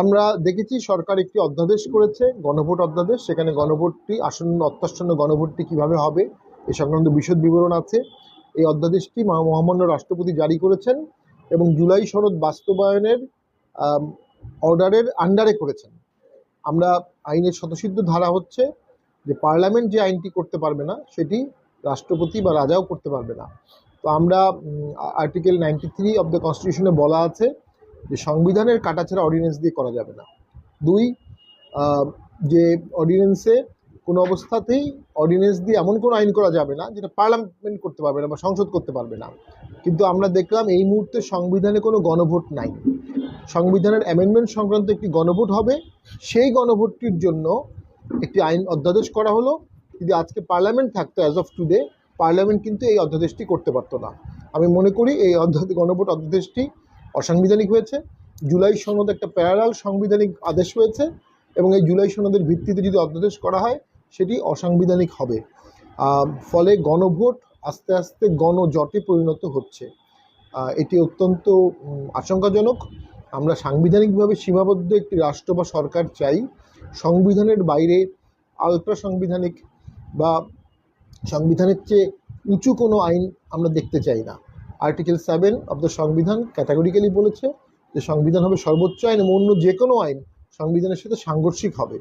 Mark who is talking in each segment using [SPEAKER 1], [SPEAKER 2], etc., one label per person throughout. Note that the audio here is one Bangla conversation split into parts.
[SPEAKER 1] আমরা দেখেছি সরকার একটি অধ্যাদেশ করেছে, গণভোট অধ্যাদেশ। সেখানে গণভোটটি আসন্ন অত্যাসন্ন গণভোটটি কীভাবে হবে এ সংক্রান্ত বিশদ বিবরণ আছে। এই অধ্যাদেশটি মহামান্য রাষ্ট্রপতি জারি করেছেন এবং জুলাই সনদ বাস্তবায়নের অর্ডারের আন্ডারে করেছেন। আমরা আইনের শতসিদ্ধ ধারা হচ্ছে যে পার্লামেন্ট যে আইনটি করতে পারবে না, সেটি রাষ্ট্রপতি বা রাজাও করতে পারবে না। তো আমরা article ninety three of the কনস্টিটিউশনে বলা আছে যে সংবিধানের কাটাছাড়া অর্ডিন্যান্স দিয়ে করা যাবে না। দুই যে অর্ডিন্যান্সে কোনো অবস্থাতেই অর্ডিন্যান্স দিয়ে এমন কোনো আইন করা যাবে না যেটা পার্লামেন্ট করতে পারবে না বা সংসদ করতে পারবে না। কিন্তু আমরা দেখলাম এই মুহূর্তে সংবিধানে কোনো গণভোট নাই। সংবিধানের অ্যামেন্ডমেন্ট সংক্রান্ত একটি গণভোট হবে। সেই গণভোটটির জন্য একটি আইন অধ্যাদেশ করা হলো। যদি আজকে পার্লামেন্ট থাকতো অ্যাজ অফ টুডে পার্লামেন্ট কিন্তু এই অধ্যাদেশটি করতে পারতো না। আমি মনে করি এই অধ্যাদেশ গণভোট অধ্যাদেশটি অসাংবিধানিক হয়েছে, জুলাই সনদ একটা প্যারালাল সাংবিধানিক আদেশ হয়েছে এবং এই জুলাই সনদের ভিত্তিতে যদি অধ্যাদেশ করা হয়, সেটি অসাংবিধানিক হবে। ফলে গণভোট আস্তে আস্তে গণজটে পরিণত হচ্ছে। এটি অত্যন্ত আশঙ্কাজনক। আমরা সাংবিধানিকভাবে সীমাবদ্ধ একটি রাষ্ট্র বা সরকার চাই, সংবিধানের বাইরে আলট্রা সাংবিধানিক বা সংবিধানের চেয়ে উঁচু কোনো আইন আমরা দেখতে চাই না। আর্টিকেল সেভেন অব দ্য সংবিধান ক্যাটাগরিক্যালি বলেছে যে সংবিধান হবে সর্বোচ্চ আইন এবং অন্য যে কোনো আইন সংবিধানের সাথে সাংঘর্ষিক হবে।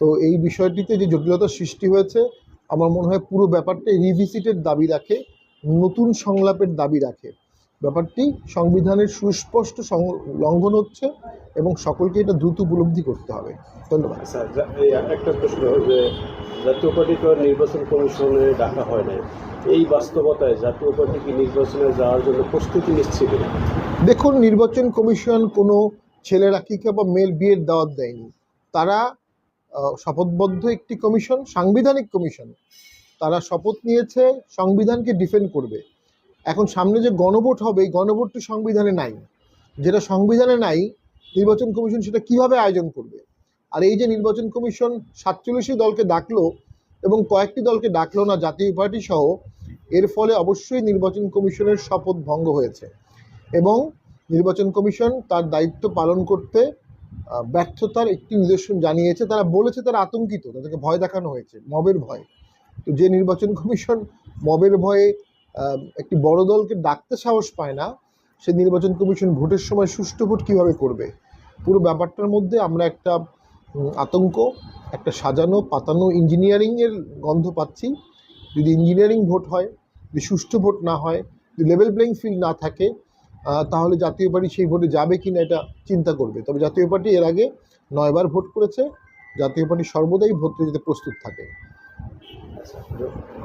[SPEAKER 1] তো এই বিষয়টিতে যে জটিলতার সৃষ্টি হয়েছে, আমার মনে হয় পুরো ব্যাপারটা রিভিসিটের দাবি রাখে, নতুন সংলাপের দাবি রাখে। ব্যাপারটি সংবিধানের সুস্পষ্ট লঙ্ঘন হচ্ছে এবং সকলকে এটা দ্রুত উপলব্ধি করতে হবে। ধন্যবাদ।
[SPEAKER 2] আচ্ছা যা- এই একটা প্রশ্ন যে জাতীয় পার্টি তো নির্বাচন কমিশনে ডাকা হয় নাই। এই বাস্তবতায় জাতীয় পার্টি কি নির্বাচনে যাওয়ার জন্য প্রস্তুতি নিচ্ছে কিনা?
[SPEAKER 1] দেখুন নির্বাচন কমিশন কোনো ছেলের আকিকা বা মেয়ের বিয়ের দাওয়াত দেয়নি। তারা শপথবদ্ধ একটি কমিশন সাংবিধানিক কমিশন। তারা শপথ নিয়েছে সংবিধানকে ডিফেন্ড করবে। এখন সামনে যে গণভোট হবে, এই গণভোটটি সংবিধানে নাই। যেটা সংবিধানে নাই, নির্বাচন কমিশন সেটা কীভাবে আয়োজন করবে? আর এই যে নির্বাচন কমিশন সাতচল্লিশটি দলকে ডাকলো এবং কয়েকটি দলকে ডাকলো না, জাতীয় পার্টি সহ, এর ফলে অবশ্যই নির্বাচন কমিশনের শপথ ভঙ্গ হয়েছে। এবং নির্বাচন কমিশন তার দায়িত্ব পালন করতে ব্যর্থতার একটি নিদর্শন জানিয়েছে। তারা বলেছে তারা আতঙ্কিত, তাদেরকে ভয় দেখানো হয়েছে, মবের ভয়। তো যে নির্বাচন কমিশন মবের ভয়ে একটি বড় দলকে ডাকতে সাহস পায় না সে নির্বাচন কমিশন ভোটের সময় সুষ্ঠু ভোট কীভাবে করবে? পুরো ব্যাপারটার মধ্যে আমরা একটা আতঙ্ক, একটা সাজানো, পাতানো ইঞ্জিনিয়ারিংয়ের গন্ধ পাচ্ছি। যদি ইঞ্জিনিয়ারিং ভোট হয়, যদি সুষ্ঠু ভোট না হয়, যদি লেভেল প্লেইং ফিল্ড না থাকে তাহলে জাতীয় পার্টি সেই ভোটে যাবে কি না এটা চিন্তা করবে। তবে জাতীয় পার্টি এর আগে নয়বার ভোট করেছে। জাতীয় পার্টি সর্বদাই ভোট যেতে প্রস্তুত থাকে।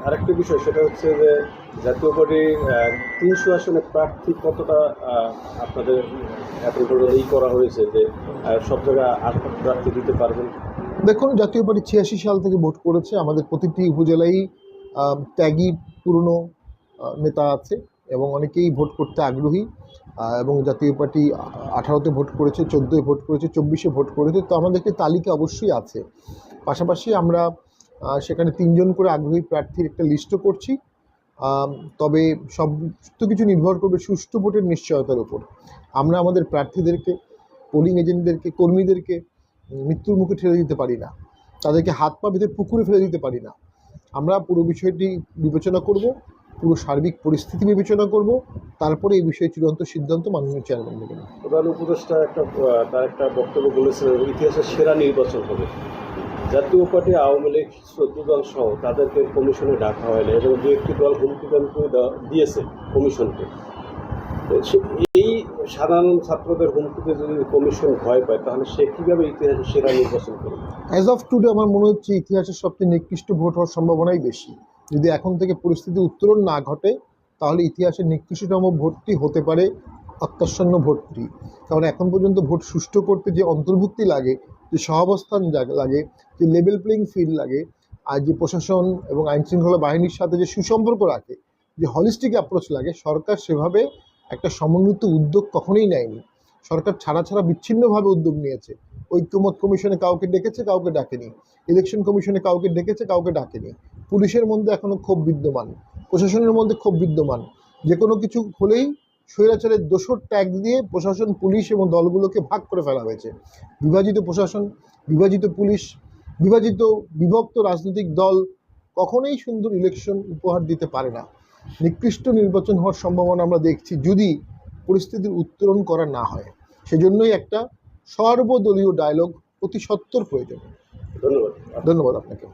[SPEAKER 2] আরেকটা বিষয়, সেটা হচ্ছে যে জাতীয় পার্টির তিনশো আসনে প্রার্থী কতটা আপনাদের এখন পর্যন্ত ই করা হয়েছে যে সব জায়গায় আট প্রার্থী দিতে পারবেন?
[SPEAKER 1] দেখুন, জাতীয় পার্টি ছিয়াশি সাল থেকে ভোট করেছে। আমাদের প্রতিটি উপজেলায় ত্যাগী পুরনো নেতা আছে এবং অনেকেই ভোট করতে আগ্রহী। এবং জাতীয় পার্টি আঠারোতে ভোট করেছে, চোদ্দোয় ভোট করেছে, চব্বিশে ভোট করেছে। তো আমাদের একটি তালিকা অবশ্যই আছে। পাশাপাশি আমরা সেখানে তিনজন করে আগ্রহী প্রার্থীর একটা লিস্টও করছি। তবে সমস্ত কিছু নির্ভর করবে সুষ্ঠু ভোটের নিশ্চয়তার উপর। আমরা আমাদের প্রার্থীদেরকে পোলিং এজেন্টদেরকে কর্মীদেরকে মৃত্যুর মুখে ঠেলে দিতে পারি না। তাদেরকে হাত পা বেঁধে পুকুরে ফেলে দিতে পারি না। আমরা পুরো বিষয়টি বিবেচনা করব, পুরো সার্বিক পরিস্থিতি বিবেচনা করব, তারপরে এই বিষয়ে চূড়ান্ত সিদ্ধান্ত মাননীয় চেয়ারম্যান নেবেন।
[SPEAKER 2] প্রধান উপদেষ্টা একটা তার একটা বক্তব্য বলেছিলেন, ইতিহাসের সেরা নির্বাচন হবে। জাতীয় পার্টি আওয়ামী লীগ চোদ্দ দল সহ তাদেরকে কমিশনে ডাকা হয় না এবং দু একটি দল হুমকি দামকি দেওয়া- দিয়েছে কমিশনকে। এই সাধারণ ছাত্রদের হুমকিতে যদি কমিশন ভয় পায়, তাহলে সে কীভাবে ইতিহাসে সেরা নির্বাচন করবে?
[SPEAKER 1] অ্যাজ অফ টুডে আমার মনে হচ্ছে ইতিহাসের সবচেয়ে নিকৃষ্ট ভোট হওয়ার সম্ভাবনাই বেশি। যদি এখন থেকে পরিস্থিতি উত্তরণ না ঘটে, তাহলে ইতিহাসের নিকৃষ্টতম ভোটটি হতে পারে অত্যাসন্ন ভোটটি। কারণ এখন পর্যন্ত ভোট সুষ্ঠু করতে যে অন্তর্ভুক্তি লাগে যে সহাবস্থান লাগে, যে লেভেল প্লেইং ফিল্ড লাগে, আর যে প্রশাসন এবং আইনশৃঙ্খলা বাহিনীর সাথে যে সুসম্পর্ক রাখে, যে হলিস্টিক অ্যাপ্রোচ লাগে, সরকার সেভাবে একটা সমন্বিত উদ্যোগ কখনোই নেয়নি। সরকার ছাড়া ছাড়া বিচ্ছিন্নভাবে উদ্যোগ নিয়েছে। ঐক্যমত কমিশনে কাউকে ডেকেছে, কাউকে ডাকেনি। ইলেকশন কমিশনে কাউকে ডেকেছে, কাউকে ডাকেনি। পুলিশের মধ্যে এখনও ক্ষোভ বিদ্যমান। প্রশাসনের মধ্যে ক্ষোভ বিদ্যমান। যে কোনো কিছু হলেই স্বৈরাচারের দোসর ট্যাগ দিয়ে প্রশাসন পুলিশ এবং দলগুলোকে ভাগ করে ফেলা হয়েছে। বিভাজিত প্রশাসন বিভাজিত পুলিশ বিভাজিত বিভক্ত রাজনৈতিক দল কখনোই সুন্দর ইলেকশন উপহার দিতে পারে না। নিকৃষ্ট নির্বাচন হওয়ার সম্ভাবনা আমরা দেখছি যদি পরিস্থিতির উত্তরণ করা না হয়। সেজন্যই একটা সর্বদলীয় ডায়লগ অতি সত্বর প্রয়োজন
[SPEAKER 2] ধন্যবাদ।
[SPEAKER 1] ধন্যবাদ আপনাকে।